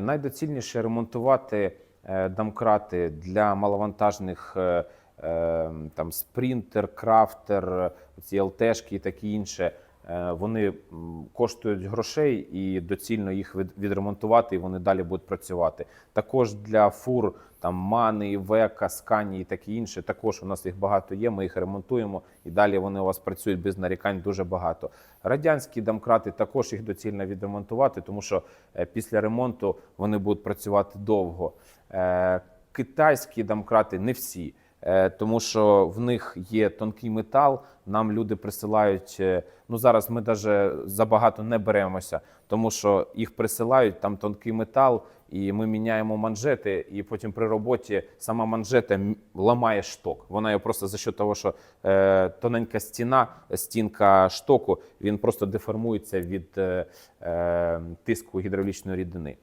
Найдоцільніше ремонтувати е, домкрати для маловантажних е, е, там спринтер, крафтер, ці ЛТшки і таке інше. Е, Вони коштують грошей і доцільно їх від- відремонтувати, і вони далі будуть працювати. Також для фур там мани, века, скані і таке інше. Також у нас їх багато є. Ми їх ремонтуємо і далі вони у вас працюють без нарікань дуже багато. Радянські домкрати також їх доцільно відремонтувати, тому що е, після ремонту вони будуть працювати довго. Е, Китайські домкрати не всі. Е, Тому що в них є тонкий метал. Нам люди присилають. е, Ну зараз ми навіть забагато не беремося, тому що їх присилають там тонкий метал, і ми міняємо манжети. І потім при роботі сама манжета ламає шток. Вона його просто за що того, що е, тоненька стіна, стінка штоку, він просто деформується від е, е, тиску гідравлічної рідини.